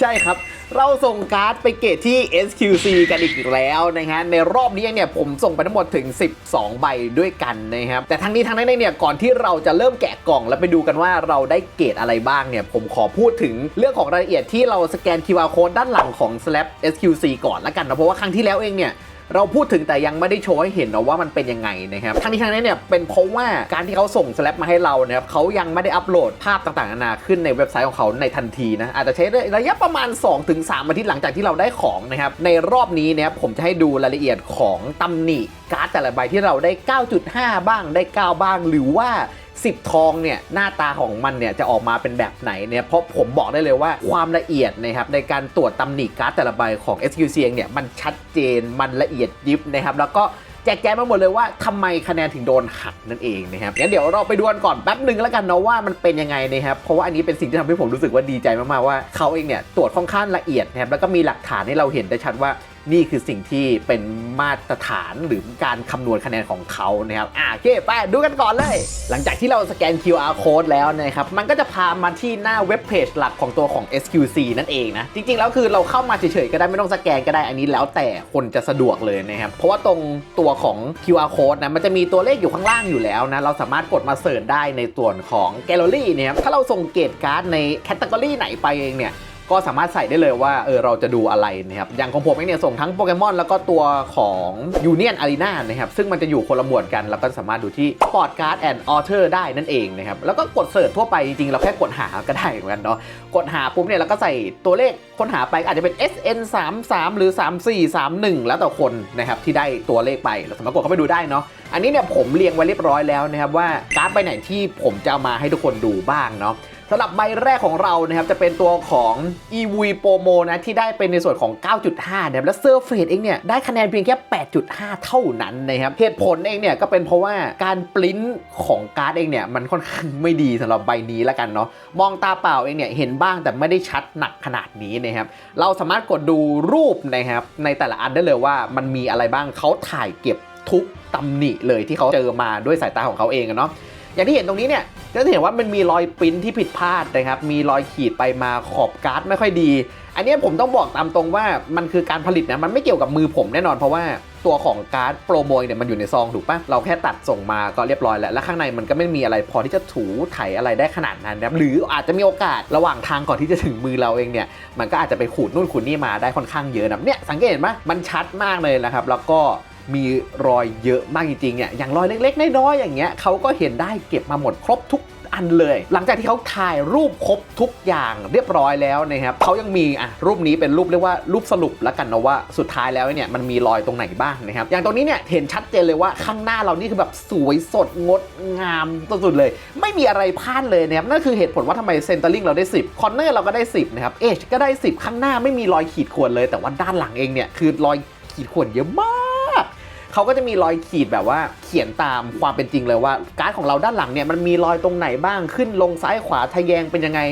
ใช่ครับ เราส่งการ์ดไปเกตที่ SQC กันอีกแล้วนะฮะ ในรอบนี้เนี่ยผมส่งไปทั้งหมดถึง 12 ใบด้วยกันนะครับ แต่ทั้งนี้ทั้งนั้นเนี่ยก่อนที่เราจะเริ่มแกะกล่อง แล้วไปดูกันว่าเราได้เกรดอะไรบ้างเนี่ย ผมขอพูดถึงเรื่องของรายละเอียดที่เราสแกน QR code ด้านหลังของ Slab SQC ก่อนละกันนะ เพราะว่าครั้งที่แล้วเองเนี่ย เราพูดถึงแต่ยังไม่ได้โชว์ให้เห็นนะว่ามันเป็นยังไงนะครับทั้งนี้ทั้งนั้นเนี่ยเป็นเพราะว่าการที่เขาส่งสแลปมาให้เรานะครับเขายังไม่ได้อัปโหลดภาพต่างๆนานาขึ้นในเว็บไซต์ของเขาในทันทีนะอาจจะใช้ระยะประมาณ 2-3อาทิตย์หลังจากที่เราได้ของนะครับในรอบนี้เนะครับผมจะให้ดูรายละเอียดของตำหนิการ์ดแต่ละใบที่เราได้ 9.5 บ้างได้ 9 บ้าง หรือว่า 10 ทองเนี่ยหน้าตาของมันเนี่ยจะออกมาเป็นแบบไหนเนี่ยเพราะผมบอกได้เลยว่าความละเอียดนะครับในการตรวจตำหนิการ์ดแต่ละใบของ SQC เองเนี่ยมันชัดเจนมันละเอียดยิบนะครับแล้วก็แจกแจงมาหมดเลยว่าทำไมคะแนนถึงโดนหักนั่นเองนะครับงั้นเดี๋ยวเราไปดูกันก่อนแป๊บหนึ่งแล้วกันเนาะว่ามันเป็นยังไงนะครับ เพราะว่าอันนี้เป็นสิ่งที่ทำให้ผมรู้สึกว่าดีใจมากๆว่าเขาเองเนี่ยตรวจค่อนข้างละเอียดนะครับแล้วก็มีหลักฐานให้เราเห็นได้ชัดว่า นี่คือสิ่งที่เป็นมาตรฐานหรือการคำนวณคะแนนของเขานะครับอ่าโอเคไปดูกันก่อนเลย หลังจากที่เราสแกน QR code แล้วนะครับ มันก็จะพามาที่หน้าเว็บเพจหลักของตัวของ SQC นั่นเองนะ จริง ๆ แล้วคือเราเข้ามาเฉยๆ ก็ได้ไม่ต้องสแกนก็ได้อันนี้แล้วแต่คนจะสะดวกเลยนะครับ เพราะว่าตรงตัวของ QR code นะมันจะมีตัวเลขอยู่ข้างล่างอยู่แล้วนะเราสามารถกดมาเสิร์ชได้ในส่วนของแกลเลอรี่นะครับถ้าเราส่งเกรดการ์ดในแคตตากรีไหนไปเองเนี่ย ก็สามารถใส่ได้เลยว่าเออเราจะดูอะไรนะครับอย่างของผมเองเนี่ยส่งทั้งโปเกมอนแล้วก็ตัวของ Union Arena นะครับซึ่งมันจะอยู่คนละหมวดกัน แล้วก็สามารถดูที่ Sport Card and Author ได้นั่นเองนะครับแล้วก็กดเสิร์ชทั่วไปจริงๆ เราแค่กดหาก็ได้เหมือนกันเนาะกดหาปุ๊บเนี่ยเราก็ใส่ตัวเลขค้นหาไปอาจจะเป็น SN 3 3หรือ 3 4 3 1 แล้วแต่คนนะครับที่ได้ตัวเลขไปเราสามารถกดเข้าไปดูได้เนาะอันนี้เนี่ยผมเรียงไว้เรียบร้อยแล้วนะครับว่าการ์ดใบไหนที่ผมจะมาให้ทุกคนดูบ้างเนาะ สำหรับใบแรกของเรานะครับจะเป็นตัวของ e v Promo นะที่ได้เป็นในส่วนของ 9.5นะครับและเซอร์เฟสเองเนี่ยได้คะแนนเพียงแค่ 8.5 เท่านั้นนะครับเหตุผลเองเนี่ยก็เป็นเพราะว่าการปริ้นของการ์ดเองเนี่ยมันค่อนข้างไม่ดีสำหรับใบนี้ล้วกันเนาะมองตาเปล่าเองเนี่ยเห็นบ้างแต่ไม่ได้ชัดหนักขนาดนี้นะครับเราสามารถกดดูรูปนะครับในแต่ละอันได้เลยว่ามันมีอะไรบ้างเขาถ่ายเก็บทุกตำหนิเลยที่เขาเจอมาด้วยสายตาของเขาเองอะเนาะ อย่างที่เห็นตรงนี้เนี่ยก็จะเห็นว่ามันมีรอยปริ้นที่ผิดพลาดนะครับ มีรอยขีดไปมาขอบการ์ดไม่ค่อยดี อันนี้ผมต้องบอกตามตรงว่ามันคือการผลิตนะ มันไม่เกี่ยวกับมือผมแน่นอนเพราะว่าตัวของการ์ดโปรโมยเนี่ยมันอยู่ในซองถูกปะเราแค่ตัดส่งมาก็เรียบร้อยแล้ว และข้างในมันก็ไม่มีอะไรพอที่จะถูไถอะไรได้ขนาดนั้นนะหรืออาจจะมีโอกาสระหว่างทางก่อนที่จะถึงมือเราเองเนี่ย มันก็อาจจะไปขูดนู่นขูดนี่มาได้ค่อนข้างเยอะนะเนี่ยสังเกตเห็นไหมมันชัดมากเลยนะครับ แล้วก็ มีรอยเยอะมากจริงๆเนี่ยอย่างรอยเล็กๆน้อยๆอย่างเงี้ยเขาก็เห็นได้เก็บมาหมดครบทุกอันเลย หลังจากที่เขาถ่ายรูปครบทุกอย่างเรียบร้อยแล้วนะครับเขายังมีอะรูปนี้เป็นรูปเรียกว่ารูปสรุปแล้วกันนะว่าสุดท้ายแล้วเนี่ยมันมีรอยตรงไหนบ้างนะครับอย่างตรงนี้เนี่ยเห็นชัดเจนเลยว่าข้างหน้าเรานี่คือแบบสวยสดงดงามสุดๆเลย ไม่มีอะไรพลาดเลยนะครับนั่นคือเหตุผลว่าทำไมเซนเตอร์ลิงเราได้ 10คอนเนอร์เราก็ได้ 10นะครับเอชก็ได้ 10 ข้างหน้าไม่มีรอยขีดข่วนเลย แต่ว่าด้านหลังเองเนี่ยคือรอยขีดข่วนเยอะมาก เขาก็จะมีรอยขีดแบบว่าเขียนตามความเป็นจริงเลยว่า การ์ดของเราด้านหลังเนี่ยมันมีรอยตรงไหนบ้างขึ้นลงซ้ายขวาทะแยงเป็นยังไง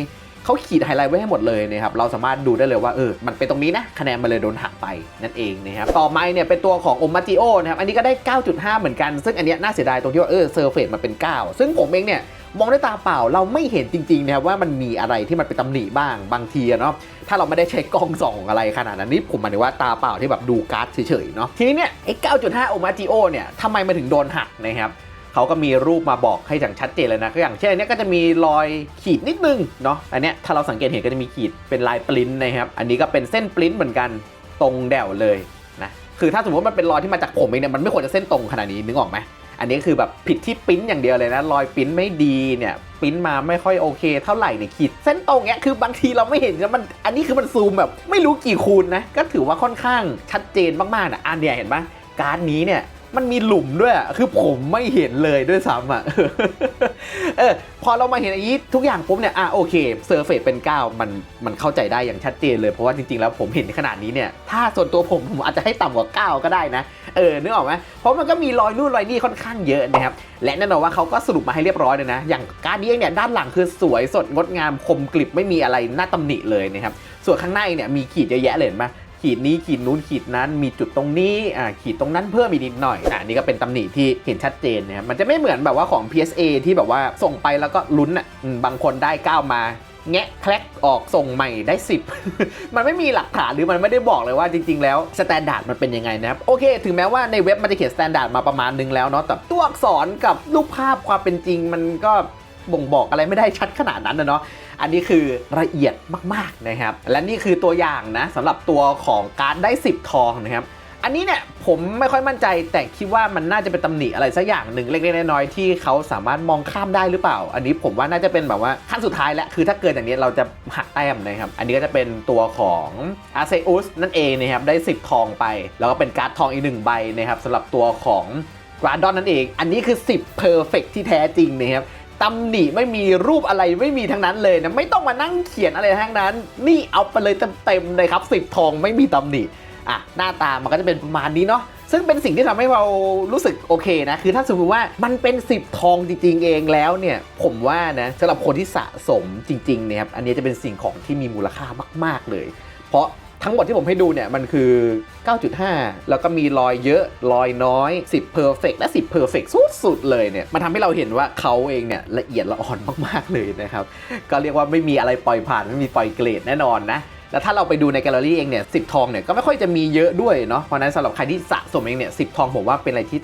เขาขีดไฮไลท์ไว้ให้หมดเลยนะครับเราสามารถดูได้เลยว่าเออมันเป็นตรงนี้นะคะแนนมันเลยโดนหักไปนั่นเองนะครับต่อมาเนี่ยเป็นตัวของโอมาจิโอนะครับอันนี้ก็ได้ 9.5 เหมือนกัน ซึ่งอันเนี้ยน่าเสียดายตรงที่ว่าเออเซอร์เฟสมันเป็น 9 ซึ่งผมเองเนี่ย มองด้วยตาเปล่าเราไม่เห็นจริงๆนะครับว่ามันมีอะไรที่มันเป็นตำหนิบ้างบางทีเนาะถ้าเราไม่ได้ใช้กล้องส่องอะไรขนาดนั้นนี่ผมหมายถึงว่าตาเปล่าที่แบบดูการ์ดเฉยๆเนาะทีนี้เนี่ยไอ้9.5โอมาจิโอเนี่ยทำไมมันถึงโดนหักนะครับเขาก็มีรูปมาบอกให้อย่างชัดเจนเลยนะก็อย่างเช่นอันนี้ก็จะมีรอยขีดนิดนึงเนาะอันเนี้ยถ้าเราสังเกตเห็นก็จะมีขีดเป็นลายปริ้นนะครับอันนี้ก็เป็นเส้นปริ้นเหมือนกันตรงแดวเลยนะคือถ้าสมมติว่ามันเป็นรอยที่มาจากผมเองเนี่ยมันไม่ควรจะเส้นตรงขนาดนี้นึกออกไหม อันนี้คือแบบผิดที่ปิ้นอย่างเดียวเลยนะ รอยปิ้นไม่ดีเนี่ยปิ้นมาไม่ค่อยโอเค เท่าไหร่เนี่ยขีดเส้นตรงเนี้ยคือบางทีเราไม่เห็นนะมันอันนี้คือมันซูมแบบ ไม่รู้กี่คูณนะก็ถือว่าค่อนข้างชัดเจนมากๆนะอันเนี้ยเห็นปะการ์ดนี้เนี่ย มันมีหลุมด้วยอะคือผมไม่เห็นเลยด้วยซ้ำอะ เออ พอเรามาเห็นอย่างนี้ทุกอย่างปุ๊บเนี่ย อะโอเคเซอร์เฟสเป็น 9 มันมันเข้าใจได้อย่างชัดเจนเลย เพราะว่าจริงๆ แล้วผมเห็นขนาดนี้เนี่ย ถ้าส่วนตัวผมผมอาจจะให้ต่ำกว่า 9 ก็ได้นะ เออ นึกออกไหมเพราะมันก็มีรอยนู่นรอยนี่ค่อนข้างเยอะนะครับ และแน่นอนว่าเขาก็สรุปมาให้เรียบร้อยเลยนะ อย่างการดนี้เองเนี่ยด้านหลังคือสวยสดงดงามคมกริบไม่มีอะไรน่าตำหนิเลยนะครับ ส่วนข้างในเนี่ยมีขีดเยอะแยะเลยเห็นไหม ขีดนี้ขีดนู้นขีดนั้นมีจุดตรงนี้อ่าขีดตรงนั้นเพิ่มอีกนิดหน่อยอ่านี่ก็เป็นตำหนิที่เห็นชัดเจนนะครับมันจะไม่เหมือนแบบว่าของ PSA ที่แบบว่าส่งไปแล้วก็ลุ้นอะบางคนได้ 9 มาแงะแคลกออกส่งใหม่ได้ 10 มันไม่มีหลักฐานหรือมันไม่ได้บอกเลยว่าจริง ๆ แล้วสแตนดาร์ดมันเป็นยังไงนะครับโอเค ถึงแม้ว่าในเว็บมันจะเขียนสแตนดาร์ดมาประมาณนึงแล้วเนาะแต่ตัวอักษรกับรูปภาพความเป็นจริงมันก็บ่งบอกอะไรไม่ได้ชัดขนาดนั้นนะเนาะ อันนี้คือละเอียดมากๆนะครับ และนี่คือตัวอย่างนะสำหรับตัวของการได้ 10 ทองนะครับอันนี้เนี่ยผมไม่ค่อยมั่นใจแต่คิดว่ามันน่าจะเป็นตำหนิอะไรสักอย่างหนึ่งเล็กๆน้อยๆที่เขาสามารถมองข้ามได้หรือเปล่า อันนี้ผมว่าน่าจะเป็นแบบว่าขั้นสุดท้ายแล้วคือถ้าเกินอย่างนี้เราจะหักแต้มนะครับ อันนี้ก็จะเป็นตัวของอาเซอุสนั่นเองนะครับได้ 10 ทองไป แล้วก็เป็นการ์ดทองอีกหนึ่งใบนะครับสำหรับตัวของกราดอนนั่นเอง อันนี้คือ 10 perfect ที่แท้จริงนะครับ ตำหนิไม่มีรูปอะไรไม่มีทั้งนั้นเลยนะไม่ต้องมานั่งเขียนอะไรทั้งนั้น นี่เอาไปเลยเต็มๆเลยครับสิบทองไม่มีตำหนิอะหน้าตามันก็จะเป็นประมาณนี้เนาะซึ่งเป็นสิ่งที่ทำให้เรารู้สึกโอเคนะ คือถ้าสมมติว่ามันเป็น 10 ทองจริง ๆ เองแล้วเนี่ย ผมว่านะสำหรับคนที่สะสมจริงๆเนี่ยครับอันนี้จะเป็นสิ่งของที่มีมูลค่ามาก ๆเลย เพราะ ทั้งหมดที่ผมให้ดูเนี่ยมันคือ 9.5 แล้วก็มีรอยเยอะรอยน้อย 10 perfect และ 10 perfect สุดๆเลยเนี่ยมันทำให้เราเห็นว่าเขาเองเนี่ยละเอียดละอ่อนมากๆเลยนะครับ ก็เรียกว่าไม่มีอะไรปล่อยผ่านไม่มีปล่อยเกรดแน่นอนนะแล้วถ้าเราไปดูในแกลเลอรี่เองเนี่ยสิทองเนี่ยก็ไม่ค่อยจะมีเยอะด้วยเนาะเพราะนั้นสำหรับใครที่สะสมเองเนี่ยสิทองผมว่าเป็นอะไรที่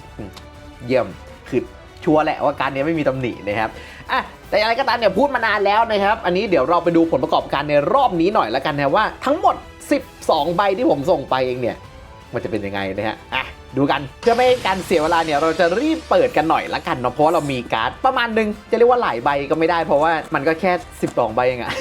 เยี่ยมคือชัวร์แหละว่าการนี้ไม่มีตำหนินะครับอะแต่อย่างไรก็ตามเนี่ยพูดมานานแล้วนะครับ อันนี้เดี๋ยวเราไปดูผลประกอบการในรอบนี้หน่อยละกันนะว่าทั้งหมด 12 ใบที่ผมส่งไปเองเนี่ยมันจะเป็นยังไงนะฮะ อะ ดูกันเพื่อไม่ให้การเสียเวลาเนี่ย เราจะรีบเปิดกันหน่อยละกันเนาะ เพราะเรามีการ์ดประมาณหนึง จะเรียกว่าหลายใบก็ไม่ได้ เพราะว่ามันก็แค่ 12 ใบเองอะ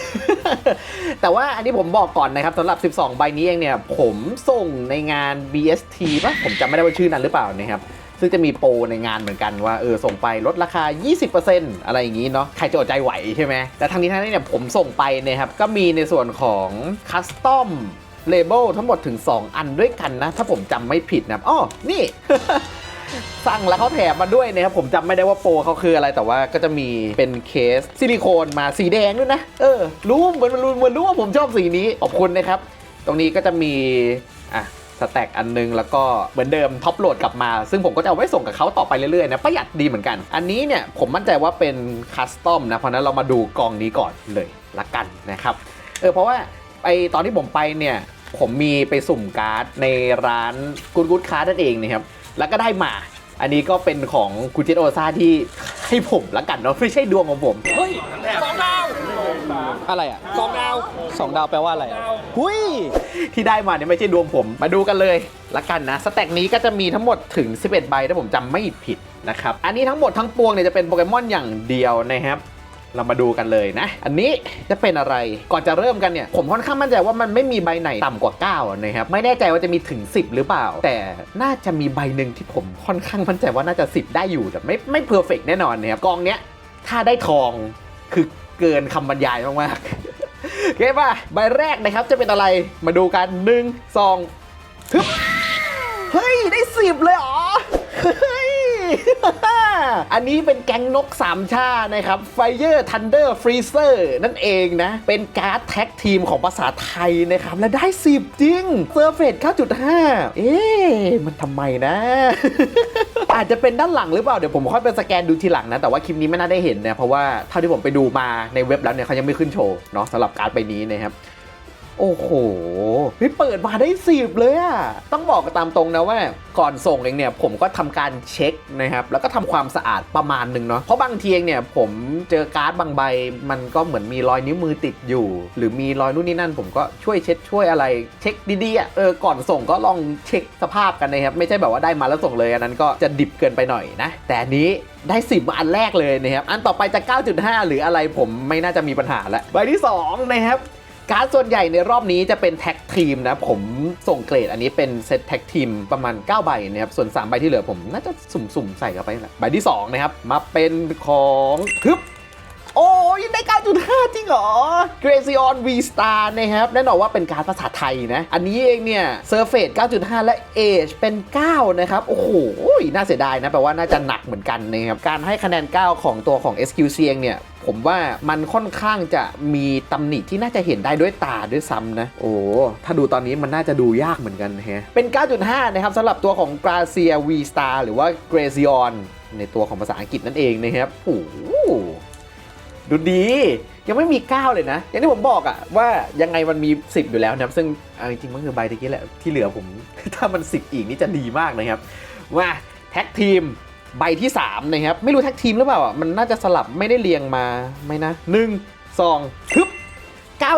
แต่ว่าอันนี้ผมบอกก่อนนะครับสำหรับ 12 ใบนี้เองเนี่ย ผมส่งในงาน BST ป่ะผมจำไม่ได้ว่าชื่อนั้นหรือเปล่านะครับ ซึ่งจะมีโปรในงานเหมือนกันว่าเออส่งไปลดราคา 20%อะไรอย่างนี้เนาะใครจะอดใจไหวใช่ไหมแต่ทางนี้ทางนี้เนี่ยผมส่งไปนะครับก็มีในส่วนของคัสตอมเลเบลทั้งหมดถึง 2 อันด้วยกันนะ ถ้าผมจำไม่ผิดนะอ๋อนี่ สั่งแล้วเขาแถมมาด้วยนะครับผมจำไม่ได้ว่าโปรเขาคืออะไรแต่ว่าก็จะมีเป็นเคสซิลิโคนมาสีแดงด้วยนะ เออ รู้เหมือนรู้เหมือนรู้ว่าผมชอบสีนี้ขอบคุณนะครับ ตรงนี้ก็จะมีอะ สแต็กอันนึง แล้วก็เหมือนเดิมท็อปโหลดกลับมา ซึ่งผมก็จะเอาไว้ส่งกับเขาต่อไปเรื่อยๆนะประหยัดดีเหมือนกัน อันนี้เนี่ยผมมั่นใจว่าเป็นคัสตอมนะเพราะนั้นเรามาดูกองนี้ก่อนเลยละกันนะครับเออเพราะว่าไอตอนที่ผมไปเนี่ยผมมีไปสุ่มการ์ดในร้านกูดกูดคาร์ดนั่นเองนะครับแล้วก็ได้มาอันนี้ก็เป็นของคุณเจตโอซาที่ให้ผมละกันเนาะไม่ใช่ดวงของผม เฮ้ยสองดาว อะไรอะสองดาวสองดาวแปลว่าอะไรอะหุยที่ได้มาเนี่ยไม่ใช่ดวงผม มาดูกันเลยละกันนะสแต็กนี้ก็จะมีทั้งหมดถึง 11 ใบถ้าผมจำไม่ผิดนะครับอันนี้ทั้งหมดทั้งปวงเนี่ยจะเป็นโปเกมอนอย่างเดียวนะครับเรามาดูกันเลยนะ อันนี้จะเป็นอะไร ก่อนจะเริ่มกันเนี่ย ผมค่อนข้างมั่นใจว่ามันไม่มีใบไหนต่ำกว่า9อะนะครับ ไม่แน่ใจว่าจะมีถึง 10 หรือเปล่า แต่น่าจะมีใบหนึ่งที่ผมค่อนข้างมั่นใจว่าน่าจะ 10 ได้อยู่ แต่ไม่ไม่เพอร์เฟกแน่นอนนะครับ กองเนี้ย ถ้าได้ทองคือ เกินคำบรรยายมากๆโอเคป่ะใบแรกนะครับจะเป็นอะไรมาดูกันหนึ่งสองทึบเฮ้ย ได้สิบเลยเหรอ เฮ้ย อันนี้เป็นแก๊งนกสามชานะครับ Fire Thunder Freezer นั่นเองนะ เป็นการ์ดแท็กทีมของภาษาไทยนะครับ และได้ 10 จริง Surface 9.5 เอ๊ะมันทำไมนะ อาจจะเป็นด้านหลังหรือเปล่า เดี๋ยวผมค่อยไปสแกนดูทีหลังนะ แต่ว่าคลิปนี้ไม่น่าได้เห็นนะเพราะว่าเท่าที่ผมไปดูมาในเว็บแล้วเนี่ยเขายังไม่ขึ้นโชว์เนาะสำหรับการ์ดใบนี้นะครับ โอ้โหพี่เปิดมาได้สิบเลยอะต้องบอกกันตามตรงนะว่า ก่อนส่งเองเนี่ยผมก็ทำการเช็คนะครับแล้วก็ทำความสะอาดประมาณหนึ่งเนาะเพราะบางทีเองเนี่ยผมเจอการ์ดบางใบ มันก็เหมือนมีรอยนิ้วมือติดอยู่ หรือมีรอยนู่นนี่นั่น ผมก็ช่วยเช็ดช่วยอะไรเช็คดีๆอะเออก่อนส่งก็ลองเช็คสภาพกันนะครับไม่ใช่แบบว่าได้มาแล้วส่งเลยอันนั้นก็จะดิบเกินไปหน่อยนะแต่นี้ได้ 10มาอันแรกเลยนะครับ อันต่อไปจะ 9.5 หรืออะไรผมไม่น่าจะมีปัญหาแล้วใบที่สองนะครับ การดส่วนใหญ่ในรอบนี้จะเป็นแท็กทีมนะผมส่งเกรดอันนี้เป็นเซตแท็กทีมประมาณ 9 ใบนะครับส่วน 3 ใบที่เหลือผมน่าจะสุ่มๆใส่เข้าไปแหละใบที่ 2 นะครับ มาเป็นของทึบ โอ้ยได้ 9.5 จริงเหรอ g r a c i o n V Star นะครับ แน่นอนว่าเป็นการภาษาไทยนะ อันนี้เองเนี่ย Surface 9.5 และ Age เป็น 9 นะครับ โอ้โห น่าเสียดายนะ แปลว่าน่าจะหนักเหมือนกันนะครับ การให้คะแนน 9 ของตัวของ SQC เองเนี่ยผมว่ามันค่อนข้างจะมีตำหนิที่น่าจะเห็นได้ด้วยตาด้วยซ้ำนะ โอ้ ถ้าดูตอนนี้มันน่าจะดูยากเหมือนกันแฮะ เป็น 9.5 นะครับสำหรับตัวของ Gracia V Star หรือว่า Gracion ในตัวของภาษาอังกฤษนั่นเองนะครับโอ้โห ดูดี ยังไม่มี9เลยนะ อย่างที่ผมบอกอะว่ายังไงมันมี 10 อยู่แล้วนะครับซึ่งจริงๆมันคือใบตะกี้แหละที่เหลือผม ถ้ามัน 10 อีกนี่จะดีมากนะครับว่าแท็กทีมใบที่ 3 นะครับ ไม่รู้แท็กทีมหรือเปล่าอะมันน่าจะสลับไม่ได้เรียงมาไหมนะ 1 2ึ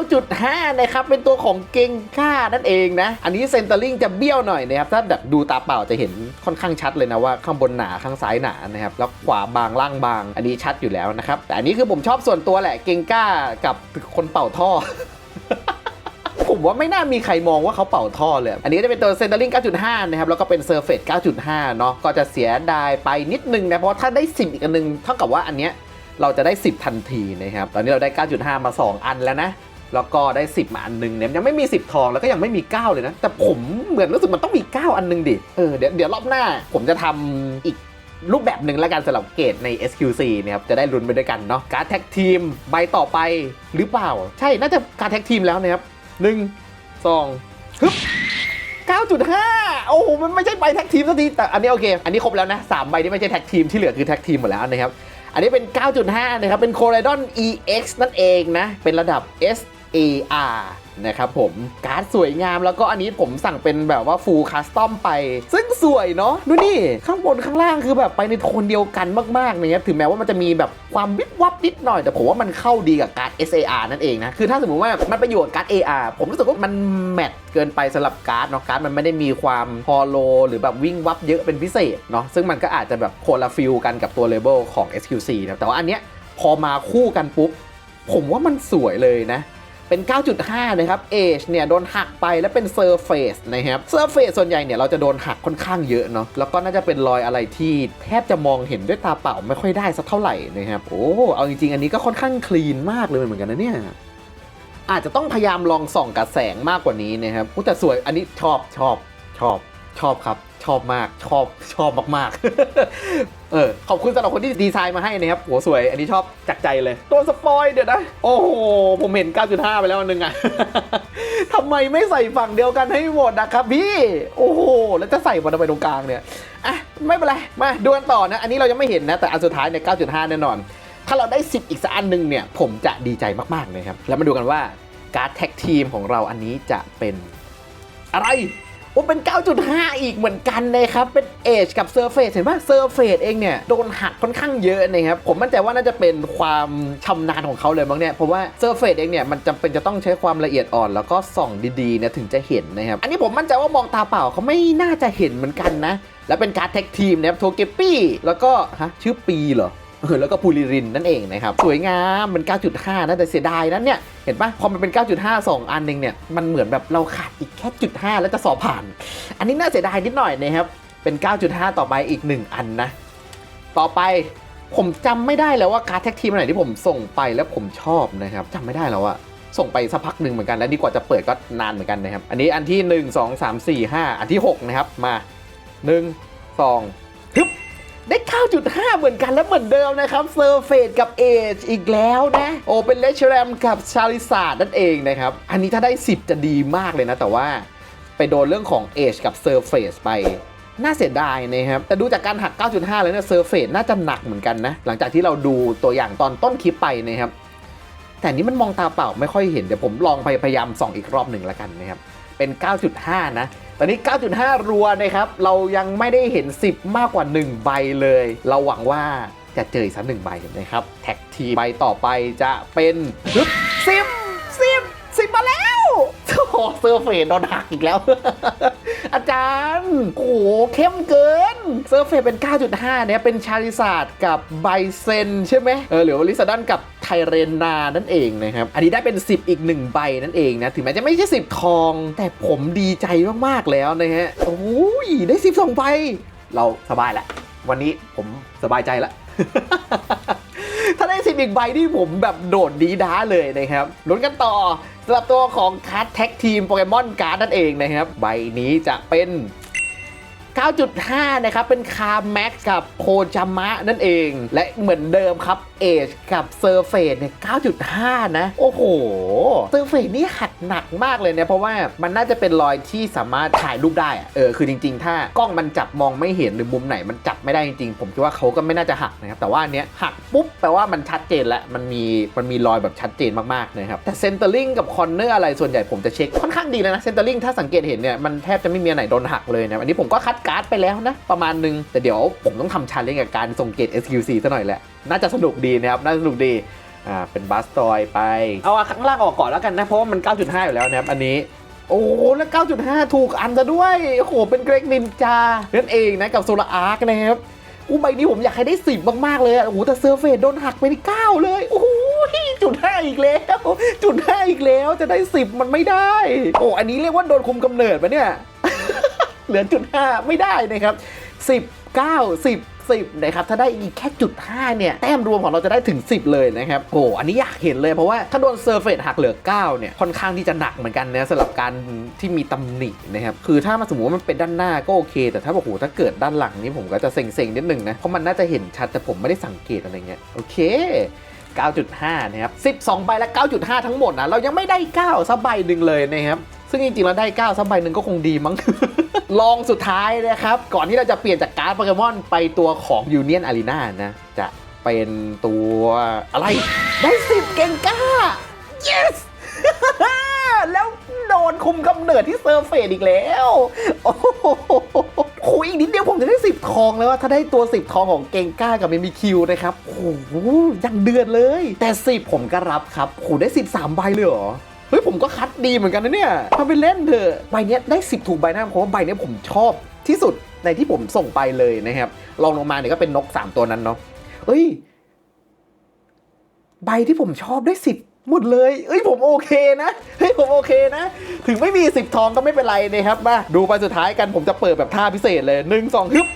9.5 นะครับ เป็นตัวของเกงค่านั่นเองนะ อันนี้เซนเตอร์ลิงจะเบี้ยวหน่อยนะครับ ถ้าแบบดูตาเปล่าจะเห็นค่อนข้างชัดเลยนะว่าข้างบนหนาข้างซ้ายหนานะครับ แล้วขวาบางล่างบาง อันนี้ชัดอยู่แล้วนะครับ แต่อันนี้คือผมชอบส่วนตัวแหละ เกงก้ากับคนเป่าท่อผมว่าไม่น่ามีใครมองว่าเขาเป่าท่อเลย อันนี้จะเป็นตัวเซนเตอร์ลิง9.5 นะครับ แล้วก็เป็นเซอร์เฟส9.5 เนาะ ก็จะเสียดายไปนิดนึงนะ เพราะถ้าได้ 10 อีกอันนึง เท่ากับว่าอันเนี้ยเราจะได้ 10 ทันทีนะครับ ตอนนี้เราได้ 9.5 มา 2 อันแล้วนะ แล้วก็ได้ 10 มาอันหนึงเนี่ยยังไม่มี 10 ทองแล้วก็ยังไม่มี 9 เลยนะ แต่ผมเหมือนรู้สึกมันต้องมี 9 อันหนึงดิเออเดี๋ยวเดี๋ยวรอบหน้า ผมจะทำอีกรูปแบบหนึ่งแล้วกันสำหรับเกรดใน SQC นะครับ จะได้ลุ้นไปด้วยกันเนาะการแท็กทีมใบต่อไปหรือเปล่า ใช่น่าจะการแท็กทีมแล้วนะครับหนึ่งสองฮึบ9.5 โอ้โห มันไม่ใช่ใบแท็กทีมสักที แต่อันนี้โอเค อันนี้ครบแล้วนะ3ใบที่ไม่ใช่แท็กทีมที่เหลือคือแท็กทีมหมดแล้วนะครับ อันนี้เป็น 9.5 นะครับ เป็น c o r r a d o n EX นั่นเองนะ เป็นระดับ AR นะครับผมการ์ดสวยงามแล้วก็อันนี้ผมสั่งเป็นแบบว่า full custom ไป ซึ่งสวยเนาะดูนี่ ข้างบนข้างล่างคือแบบไปในโทนเดียวกันมากๆนะครับถึงแม้ว่ามันจะมีแบบความวิบวับนิดหน่อย แต่ผมว่ามันเข้าดีกับการ์ด SAR นั่นเองนะ คือถ้าสมมติว่ามันไปอยู่กับการ์ด AR ผมรู้สึกว่ามันแมทเกินไปสำหรับการ์ดเนาะการ์ดมันไม่ได้มีความฮอลโลหรือแบบวิ่งวับเยอะเป็นพิเศษเนาะซึ่งมันก็อาจจะแบบโคนละฟิลกันกับตัวเลเบลของ SQC นะแต่ว่าอันเนี้ยพอมาคู่กันปุ๊บผมว่ามันสวยเลยนะ เป็น 9.5 นะครับ Age เนี่ยโดนหักไปแล้วเป็น Surface นะครับ Surface ส่วนใหญ่เนี่ยเราจะโดนหักค่อนข้างเยอะเนาะ แล้วก็น่าจะเป็นรอยอะไรที่แทบจะมองเห็นด้วยตาเปล่าไม่ค่อยได้สักเท่าไหร่นะครับ โอ้ เอาจริงๆ อันนี้ก็ค่อนข้างคลีนมากเลยเหมือนกันนะเนี่ยอาจจะต้องพยายามลองส่องกับแสงมากกว่านี้นะครับแต่สวย อันนี้ชอบชอบชอบ ชอบครับ ชอบมาก ชอบ ชอบมาก ๆ เออ ขอบคุณสำหรับคนที่ดีไซน์มาให้นะครับโหสวย อันนี้ชอบจากใจเลย ตัวสปอยเดี๋ยวนะ โอ้โห ผมเห็น 9.5 ไปแล้วอันนึงอะทำไมไม่ใส่ฝั่งเดียวกันให้หมดนะครับพี่ โอ้โห แล้วจะใส่มันทำไมตรงกลางเนี่ย อะ ไม่เป็นไร มาดูกันต่อนะ อันนี้เรายังไม่เห็นนะ แต่อันสุดท้ายเนี่ย 9.5 แน่นอน ถ้าเราได้ 10 อีกสักอันหนึ่งเนี่ย ผมจะดีใจมากๆเลยครับ แล้วมาดูกันว่าการ์ดแท็กทีมของเราอันนี้จะเป็นอะไร โอ้เป็น 9.5 อีกเหมือนกันนะครับ เป็น Edge กับ Surface เห็นป่ะ Surface เองเนี่ยโดนหักค่อนข้างเยอะนะครับ ผมมั่นใจว่าน่าจะเป็นความชำนาญของเขาเลยมั้งเนี่ย เพราะว่า Surface เองเนี่ยมันจำเป็นจะต้องใช้ความละเอียดอ่อน แล้วก็ส่องดีๆเนี่ยถึงจะเห็นนะครับ อันนี้ผมมั่นใจว่ามองตาเปล่าเขาไม่น่าจะเห็นเหมือนกันนะ และเป็นการ์ดแท็กทีมนะครับโทเกปี้แล้วก็ฮะชื่อปีเหรอ เออแล้วก็พูลิรินนั่นเองนะครับ สวยงามเป็น9.5 นะแต่เสียดายนั้นเนี่ย เห็นปะพอมันเป็น 9.5 2 อันหนึงเนี่ย มันเหมือนแบบเราขาดอีกแค่จุด5แล้วจะสอบผ่าน อันนี้น่าเสียดายนิดหน่อยนะครับ เป็น 9.5 ต่อไปอีก 1 อันนะ ต่อไปผมจำไม่ได้แล้วว่าการ์ดแท็กทีมไหนที่ผมส่งไปแล้วผมชอบนะครับจำไม่ได้แล้วอะส่งไปสักพักหนึ่งเหมือนกันแล้วดีกว่าจะเปิดก็นานเหมือนกันนะครับ อันนี้อันที่ 1 2 3 4 5 อันที่ 6 นะครับ มา 1 2ฮึบ ได้ 9.5 เหมือนกันแล้วเหมือนเดิมนะครับเซอร์เฟสกับเอจอีกแล้วนะโอเป็นเลชแรมกับชาลิซาดนั่นเองนะครับ อันนี้ถ้าได้ 10 จะดีมากเลยนะ แต่ว่าไปโดนเรื่องของเอจกับเซอร์เฟสไปน่าเสียดายนะครับ แต่ดูจากการหัก 9.5 แล้วเนี่ยเซอร์เฟสน่าจะหนักเหมือนกันนะ หลังจากที่เราดูตัวอย่างตอนต้นคลิปไปนะครับ แต่นนี้มันมองตาเปล่าไม่ค่อยเห็น เดี๋ยวผมลองพยายามส่องอีกรอบหนึ่งแล้วกันนะครับ เป็น 9.5 นะ ตอนนี้ 9.5 รัวนะครับ เรายังไม่ได้เห็น 10 มากกว่า 1 ใบเลย เราหวังว่าจะเจออีกสักหนึ่งใบนะครับ แท็กทีใบต่อไปจะเป็นฮึบสิบสิบสิบมาแล้ว โอ้โหเซอร์เฟสโดนหักอีกแล้ว อาจารย์โอ้โหเข้มเกิน เซอร์เฟสเป็น 9.5 เนี่ย เป็นชาริซาร์ดกับไบเซนใช่ไหมเออหรือว่าลิซาดอนกับไทเรนานั่นเองนะครับ อันนี้ได้เป็น 10 อีก 1 ใบนั่นเองนะ ถึงแม้จะไม่ใช่ 10 ทอง แต่ผมดีใจมาก ๆ แล้วนะฮะ โอ้ย ได้ 12 ใบ เราสบายละ วันนี้ผมสบายใจละ ถ้าได้สิบอีกใบที่ผมแบบโดดดีด้าเลยนะครับลุ้นกันต่อสำหรับตัวของคั r แท็กทีมโปเกมอนการ์ดนั่นเองนะครับ ใบนี้จะเป็น 9.5 นะครับ เป็นคาร์แม็กกับโคจามะนั่นเอง และเหมือนเดิมครับเอชกับเซอร์เฟสเนี่ย 9.5 นะ โอ้โห เซอร์เฟสนี่หักหนักมากเลยเนี่ย เพราะว่ามันน่าจะเป็นรอยที่สามารถถ่ายรูปได้ เออ คือจริง ๆ ถ้ากล้องมันจับมองไม่เห็นหรือมุมไหนมันจับไม่ได้จริงๆ ผมคิดว่าเขาก็ไม่น่าจะหักนะครับ แต่ว่าเนี้ยหักปุ๊บแปลว่ามันชัดเจนแล้ว มันมี มันมีรอยแบบชัดเจนมากๆนะครับ แต่เซนเตอร์ลิงกับคอนเนอร์อะไรส่วนใหญ่ผมจะเช็คค่อนข้างดีเลยนะ เซนเตอร์ลิงถ้าสังเกตเห็นเนี่ย มันแทบจะไม่มีอันไหนโดนหักเลยนะ อันนี้ผมก็คัดการ์ดไปแล้วนะ ประมาณนึง แต่เดี๋ยวผมต้องทำชาเลนจ์กับการส่งเกรด SQC ซะหน่อยแหละ น่าจะสนุกดีนะครับ น่าจะสนุกดี อ่า เป็นบัสตอยไป เอาข้างล่างออกก่อนแล้วกันนะ เพราะว่ามัน 9.5 อยู่แล้วนะครับ อันนี้โอ้แล้ว 9.5 ถูกอันซะด้วย โอ้โห เป็นเกรกนินจานั่นเองนะกับโซลาอาร์คนะครับอู้ใบนี้ผมอยากให้ได้ 10 มาก ๆ เลยอะโอ้โห แต่เซอร์เฟสโดนหักไปที่9เลย โอ้โหจุดห้าอีกแล้ว จุดห้าอีกแล้วจะได้ 10 มันไม่ได้ โอ้ อันนี้เรียกว่าโดนคุมกำเนิดปะเนี่ย เหลือจุดห้าไม่ได้นะครับ10 9 10 10นะครับถ้าได้อีกแค่จุด5เนี่ยแต้มรวมของเราจะได้ถึง 10 เลยนะครับโอ้อันนี้อยากเห็นเลยเพราะว่าถ้าโดนเซอร์เฟสหักเหลือ 9 เนี่ยค่อนข้างที่จะหนักเหมือนกันนะสำหรับการที่มีตำหนินะครับคือถ้ามาสมมติว่ามันเป็นด้านหน้าก็โอเค แต่ถ้าบอกโหถ้าเกิดด้านหลังนี่ผมก็จะเซ็งๆนิดนึงนะเพราะมันน่าจะเห็นชัดแต่ผมไม่ได้สังเกตอะไรเงี้ยโอเค 9.5 นะครับ 12 ใบและ 9.5 ทั้งหมดนะ เรายังไม่ได้ 9สักใบหนึ่งเลยนะครับ ซึ่งจริงๆ เราได้ 9สักใบหนึ่งก็คงดีมั้ง ลองสุดท้ายนะครับ ก่อนที่เราจะเปลี่ยนจากการ์ดโปเกมอนไปตัวของ Union Arena นะ จะเป็นตัวอะไร ได้ 10 เก่งก้า yes แล้วโดนคุมกำเนิดที่เซอร์เฟสอีกแล้ว โอ้โห คุยอีกนิดเดียวผมจะได้10ทองแล้วว่าถ้าได้ตัว 10 ทองของเกงก้ากับเมมิคิวนะครับโอ้โหยังเดือดเลย แต่ 10 ผมก็รับครับโอ้โหได้ 13 ใบเลยเหรอเฮ้ยผมก็คัดดีเหมือนกันนะเนี่ยทำไปเล่นเถอะใบเนี้ยได้ 10 ถูกใบหน้าเพราะว่าใบเนี้ยผมชอบที่สุดในที่ผมส่งไปเลยนะครับลองลงมาเนี่ยก็เป็นนก 3 ตัวนั้นเนาะเอ้ย ใบที่ผมชอบได้สิบ หมดเลย เอ้ยผมโอเคนะ เฮ้ยผมโอเคนะ ถึงไม่มีสิบทองก็ไม่เป็นไรนะครับ มาดูไปสุดท้ายกันผมจะเปิดแบบท่าพิเศษเลยหนึ่งสองฮึบ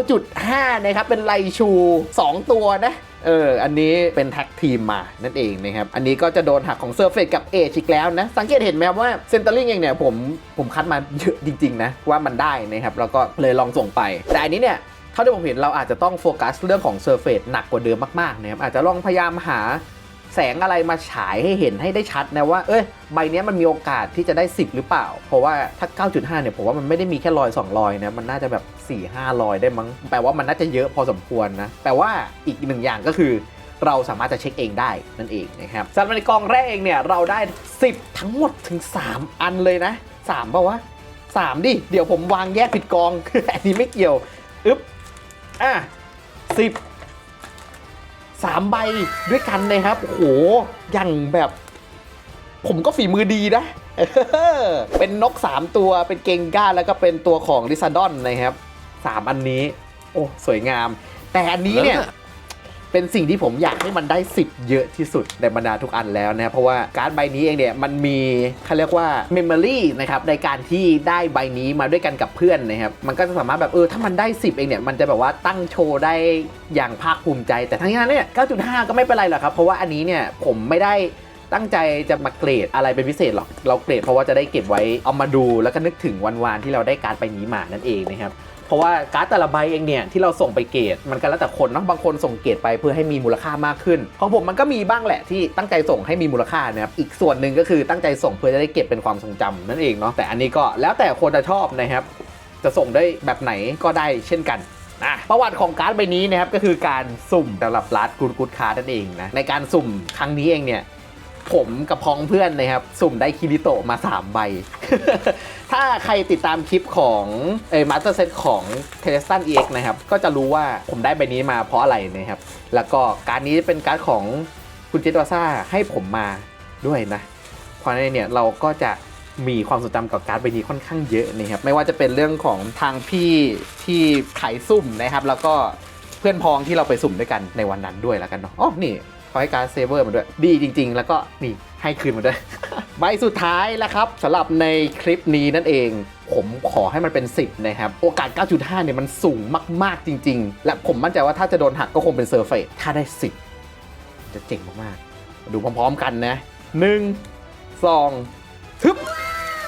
9.5 นะครับ เป็นไลชู 2 ตัวนะ เออ อันนี้เป็นแท็กทีมมา นั่นเองนะครับ อันนี้ก็จะโดนหักของเซอร์เฟสกับเอชอีกแล้วนะ สังเกตเห็นไหมว่าเซนเตอร์ลิงเองเนี่ยผมผมคัดมาเยอะจริง ๆ นะ ว่ามันได้นะครับ แล้วก็เลยลองส่งไป แต่อันนี้เนี่ยเท่าที่ผมเห็นเราอาจจะต้องโฟกัสเรื่องของเซอร์เฟสหนักกว่าเดิมมากๆนะครับอาจจะลองพยายามหา แสงอะไรมาฉายให้เห็นให้ได้ชัดนะว่า เอ้ยใบนี้มันมีโอกาสที่จะได้ 10 หรือเปล่า เพราะว่าถ้า 9.5 เนี่ยผมว่ามันไม่ได้มีแค่รอย2รอยนะ มันน่าจะแบบ 4 5รอยได้มั้ง แปลว่ามันน่าจะเยอะพอสมควรนะ แต่ว่าอีกหนึ่งอย่างก็คือเราสามารถจะเช็คเองได้นั่นเองนะครับสำหรับในกองแรกเองเนี่ยเราได้ 10 ทั้งหมดถึง 3 อันเลยนะ3ป่าวะ3ดิ เดี๋ยวผมวางแยกผิดกอง อันนี้ไม่เกี่ยว อึ๊บ อะสิ บสามใบด้วยกันเลยครับ โอ้โหอย่างแบบ ผมก็ฝีมือดีนะเออเป็นนก 3 ตัวเป็นเกงก้าแล้วก็เป็นตัวของลิซาดอนนะครับ 3 อันนี้ โอ้ สวยงาม แต่อันนี้เนี่ย เป็นสิ่งที่ผมอยากให้มันได้ 10 เยอะที่สุดในบรรดาทุกอันแล้วนะเพราะว่าการ์ดใบนี้เองเนี่ยมันมีเขาเรียกว่า Memory นะครับในการที่ได้ใบนี้มาด้วยกันกับเพื่อนนะครับมันก็จะสามารถแบบเออถ้ามันได้ 10 เองเนี่ยมันจะแบบว่าตั้งโชว์ได้อย่างภาคภูมิใจ แต่ทั้งนี้นั้นเนี่ย9.5 ก็ไม่เป็นไรหรอกครับเพราะว่าอันนี้เนี่ยผมไม่ได้ตั้งใจจะมาเกรดอะไรเป็นพิเศษหรอก เราเกรดเพราะว่าจะได้เก็บไว้เอามาดูแล้วก็นึกถึงวันวานๆที่เราได้การดใบนี้มานั่นเองนะครับ ราะว่าการ์ดแต่ละใบเองเนี่ยที่เราส่งไปเกรดมันก็แล้วแต่คนเนาะบางคนส่งเกรดไปเพื่อให้มีมูลค่ามากขึ้น ของผมมันก็มีบ้างแหละที่ตั้งใจส่งให้มีมูลค่านะครับอีกส่วนหนึ่งก็คือตั้งใจส่งเพื่อจะได้เก็บเป็นความทรงจำนั่นเองเนาะแต่อันนี้ก็แล้วแต่คนจะชอบนะครับจะส่งได้แบบไหนก็ได้เช่นกันอะประวัติของการ์ดใบนี้นะครับก็คือการสุ่มสำหรับรัดกูดกูดคาร์นั่นเองนะในการสุ่มครั้งนี้เองเนี่ยผมกับพ้องเพื่อนนะครับสุ่มได้คิริโตมา 3 ใบ ถ้าใครติดตามคลิปของเอมาสเตอร์เซตของเทเลสตันเอ็กนะครับ ก็จะรู้ว่าผมได้ใบนี้มาเพราะอะไรนะครับ แล้วก็การนี้เป็นการ์ดของคุณเจตวาซ่าให้ผมมาด้วยนะเพราะฉะนั้นเนี่ยเราก็จะมีความทรงจำกับการ์ดใบนี้ค่อนข้างเยอะนะครับ ไม่ว่าจะเป็นเรื่องของทางพี่ที่ขายสุ่มนะครับ แล้วก็เพื่อนพ้องที่เราไปสุ่มด้วยกันในวันนั้นด้วยแล้วกันเนาะอ๋อนี่ ขอให้การเซเวอร์มาด้วย ดีจริง ๆ แล้วก็นี่ให้คืนมาด้วย ใบสุดท้ายแล้วครับสำหรับในคลิปนี้นั่นเอง ผมขอให้มันเป็น 10 นะครับ โอกาส 9.5 เนี่ยมันสูงมากๆจริง ๆ และผมมั่นใจว่าถ้าจะโดนหักก็คงเป็นเซอร์เฟสถ้าได้ 10 จะเจ๋งมากๆ ดูพร้อมๆกันนะ 1 2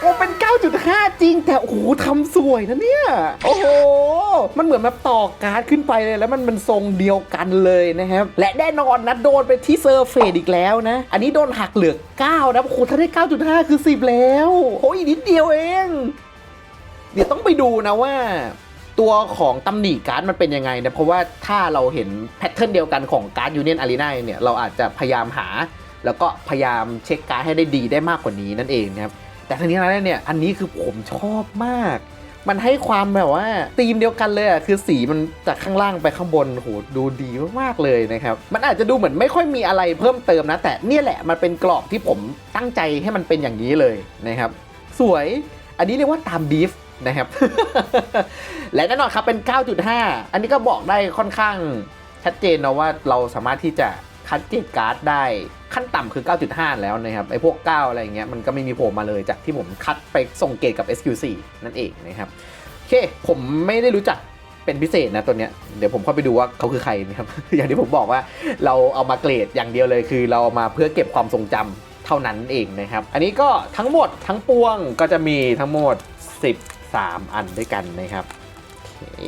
โอ้เป็น 9.5 จริง แต่โอ้โหทำสวยนะเนี่ย โอ้โห มันเหมือนแบบต่อการ์ดขึ้นไปเลย แล้วมันเป็นทรงเดียวกันเลยนะครับ และแน่นอนนะโดนไปที่เซอร์เฟดอีกแล้วนะ อันนี้โดนหักเหลือ 9 นะโอ้โหถ้าได้ 9.5 คือ 10 แล้วโอ้ยนิดเดียวเอง เดี๋ยวต้องไปดูนะว่าตัวของตำหนิการ์ดมันเป็นยังไงนะเพราะว่าถ้าเราเห็นแพทเทิร์นเดียวกันของการ์ดยูเนียนอารีนาเนี่ยเราอาจจะพยายามหา แล้วก็พยายามเช็คการ์ดให้ได้ดีได้มากกว่านี้นั่นเองนะครับ แต่ทั้งนี้ทั้งนั้นเนี่ยอันนี้คือผมชอบมาก มันให้ความแบบว่าธีมเดียวกันเลยอะคือสีมันจากข้างล่างไปข้างบนโหดูดีมากๆเลยนะครับมันอาจจะดูเหมือนไม่ค่อยมีอะไรเพิ่มเติมนะ แต่เนี่ยแหละมันเป็นกรอบที่ผมตั้งใจให้มันเป็นอย่างนี้เลยนะครับ สวยอันนี้เรียกว่าตามบีฟนะครับ และแน่นอนครับเป็น 9.5 อันนี้ก็บอกได้ค่อนข้างชัดเจนนะว่าเราสามารถที่จะ คัดเกรดการ์ดได้ขั้นต่ำคือ 9.5 แล้วนะครับไอ้พวก 9 อะไรเงี้ยมันก็ไม่มีโผล่มาเลยจากที่ผมคัดไปส่งเกรดกับ SQ4 นั่นเองนะครับโอเคผมไม่ได้รู้จักเป็นพิเศษนะตัวเนี้ยเดี๋ยวผมเข้าไปดูว่าเขาคือใครนะครับ อย่างที่ผมบอกว่าเราเอามาเกรดอย่างเดียวเลยคือ เราเอามาเพื่อเก็บความทรงจำเท่านั้นเองนะครับ อันนี้ก็ทั้งหมดทั้งปวงก็จะมีทั้งหมด 13 อันด้วยกันนะครับโอเค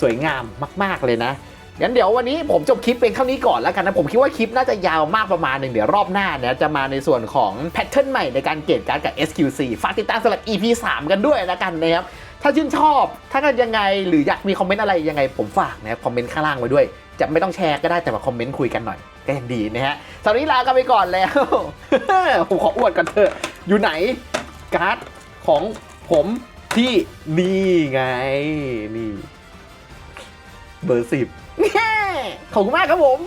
สวยงามมาก ๆเลยนะ งั้นเดี๋ยววันนี้ผมจบคลิปเป็นเท่านี้ก่อนแล้วกันนะผมคิดว่าคลิปน่าจะยาวมากประมาณหนึ่งเดี๋ยวรอบหน้าเนี่ยจะมาในส่วนของแพทเทิร์นใหม่ในการเกรดการ์ดกับ SQC ฝากติดตามสำหรับ EP 3 กันด้วยแล้วกันนะครับถ้าชื่นชอบ ถ้ากิดยังไงหรืออยากมีคอมเมนต์อะไรยังไงผมฝากนะครับคอมเมนต์ข้างล่างไว้ด้วย จะไม่ต้องแชร์ก็ได้แต่มาคอมเมนต์คุยกันหน่อยก็ยังดีนะฮะสำหรับนนี้ลากันไปก่อนแล้ว ผมขออวดกันเถอะ อยู่ไหนการ์ดของผมที่นี่ไงนี่เบอร์สิบ ขอบคุณมากครับผม